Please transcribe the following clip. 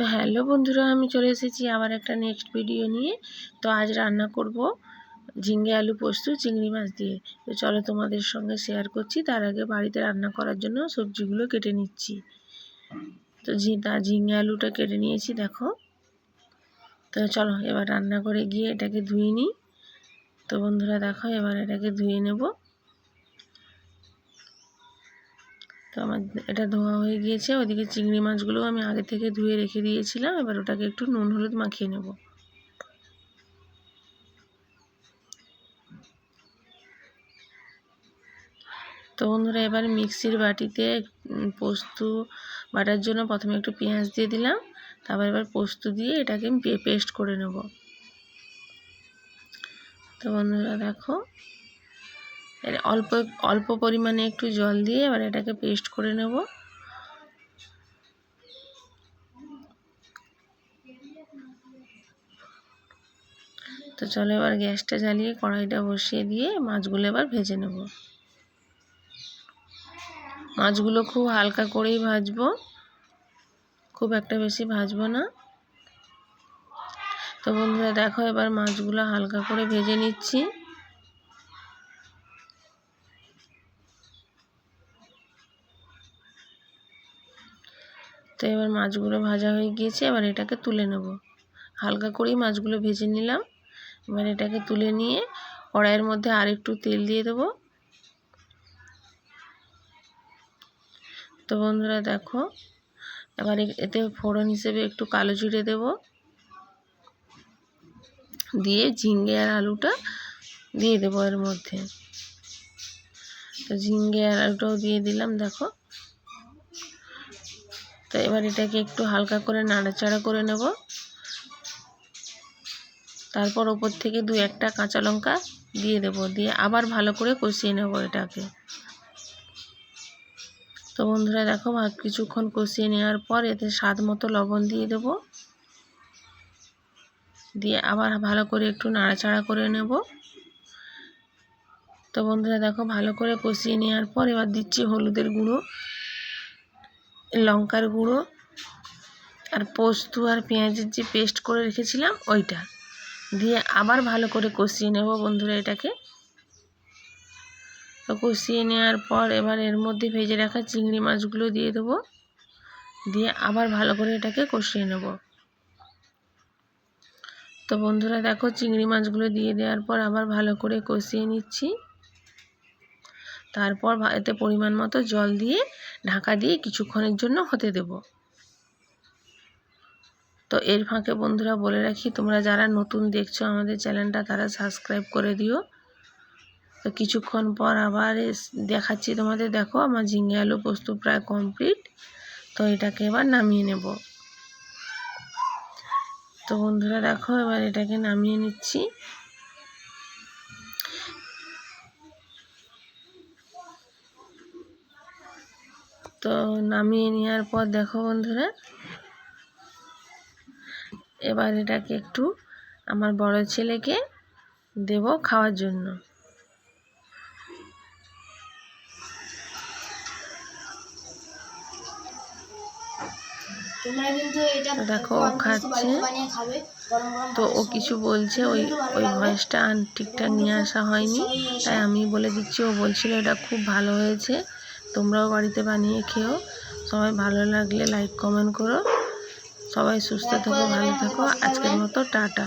তো হ্যালো বন্ধুরা, আমি চলে এসেছি আবার একটা নেক্সট ভিডিও নিয়ে। তো আজ রান্না করব ঝিঙ্গে আলু পোস্ত, চিংড়ি মাছ দিয়ে। তো চলো তোমাদের সঙ্গে শেয়ার করছি। তার আগে বাড়িতে রান্না করার জন্য সবজিগুলো কেটে নিচ্ছি। তো তা ঝিঙ্গে আলুটা কেটে নিয়েছি, দেখো। তো চলো এবার রান্না করে গিয়ে এটাকে ধুয়ে নিই। তো বন্ধুরা, দেখো এবার এটাকে ধুয়ে নেব। তো আমার এটা ধোয়া হয়ে গিয়েছে, ওদিকে চিংড়ি মাছগুলো আমি আগে থেকে ধুয়ে রেখে দিয়েছিলাম, এবার ওটাকে একটু নুন হলুদ মাখিয়ে নেব। তো বন্ধুরা, এবার মিক্সির বাটিতে পোস্ত বাটার জন্য প্রথমে একটু পেঁয়াজ দিয়ে দিলাম, তারপর এবার পোস্ত দিয়ে এটাকে পেস্ট করে নেব। তো বন্ধুরা, দেখো অল্প অল্প পরিমাণে একটু জল দিয়ে এবার এটাকে পেস্ট করে নেব। তো চলো এবার গ্যাসটা জ্বালিয়ে কড়াইটা বসিয়ে দিয়ে মাছগুলো এবার ভেজে নেব। মাছগুলো খুব হালকা করেই ভাজবো। খুব একটা বেশি ভাজবো না। তো বন্ধুরা, দেখো এবার মাছগুলো হালকা করে ভেজে নিচ্ছি। তো এবার মাছগুলো ভাজা হয়ে গিয়েছে, এবার এটাকে তুলে নেব। হালকা করেই মাছগুলো ভেজে নিলাম। এবার এটাকে তুলে নিয়ে কড়াইয়ের মধ্যে আর একটু তেল দিয়ে দেবো। তো বন্ধুরা দেখো, এবার এতে ফোড়ন হিসেবে একটু কালো জিরে দেব। দিয়ে ঝিঙ্গে আর আলুটা দিয়ে দেবো এর মধ্যে। তো ঝিঙ্গে আর আলুটাও দিয়ে দিলাম, দেখো। তো এবার এটাকে একটু হালকা করে নাড়াচাড়া করে নেব। তারপর ওপর থেকে দু একটা কাঁচা লঙ্কা দিয়ে দেব, দিয়ে আবার ভালো করে কষিয়ে নেব এটাকে। তো বন্ধুরা দেখো কিছুক্ষণ কষিয়ে নেওয়ার পর এতে স্বাদ মতো লবণ দিয়ে দেব। দিয়ে আবার ভালো করে একটু নাড়াচাড়া করে নেব। তো বন্ধুরা দেখো, ভালো করে কষিয়ে নেওয়ার পর এবার দিচ্ছি হলুদের গুঁড়ো। লঙ্কার গুঁড়ো আর পোস্ত আর পেঁয়াজের যে পেস্ট করে রেখেছিলাম, ওইটা। দিয়ে আবার ভালো করে কষিয়ে নেব বন্ধুরা এটাকে। তো কষিয়ে নেওয়ার পর এবার এর মধ্যে ভেজে রাখা চিংড়ি মাছগুলো দিয়ে দেবো। দিয়ে আবার ভালো করে এটাকে কষিয়ে নেব। তো বন্ধুরা দেখো, চিংড়ি মাছগুলো দিয়ে দেওয়ার পর আবার ভালো করে কষিয়ে নিচ্ছি। তারপর এতে পরিমাণ মতো জল দিয়ে ঢাকা দিয়ে কিছুক্ষণের জন্য হতে দেব। তো এর ফাঁকে বন্ধুরা বলে রাখি, তোমরা যারা নতুন দেখছ আমাদের চ্যানেলটা, তারা সাবস্ক্রাইব করে দিও। তো কিছুক্ষণ পর আবার দেখাচ্ছি তোমাদের, দেখো আমার ঝিঙে আলু পোস্ত প্রায় কমপ্লিট তো এটাকে এবার নামিয়ে নেব। তো বন্ধুরা দেখো, এবার এটাকে নামিয়ে নিচ্ছি। তো নামিয়ে নেওয়ার পর দেখো বন্ধুরা এবার এটাকে একটু আমার বড় ছেলেকে দেব খাওয়ার জন্য। দেখো ও খাচ্ছে। তো ও কিছু বলছে ওই ওই ভয়েসটা ঠিকঠাক নিয়ে আসা হয়নি তাই আমি বলে দিচ্ছি ও বলছিল এটা খুব ভালো হয়েছে। তোমরাও বাড়িতে বানিয়ে খেও। সবাই ভালো লাগলে লাইক কমেন্ট করো। সবাই সুস্থ থাকো ভালো থাকো। আজকের মতো টাটা।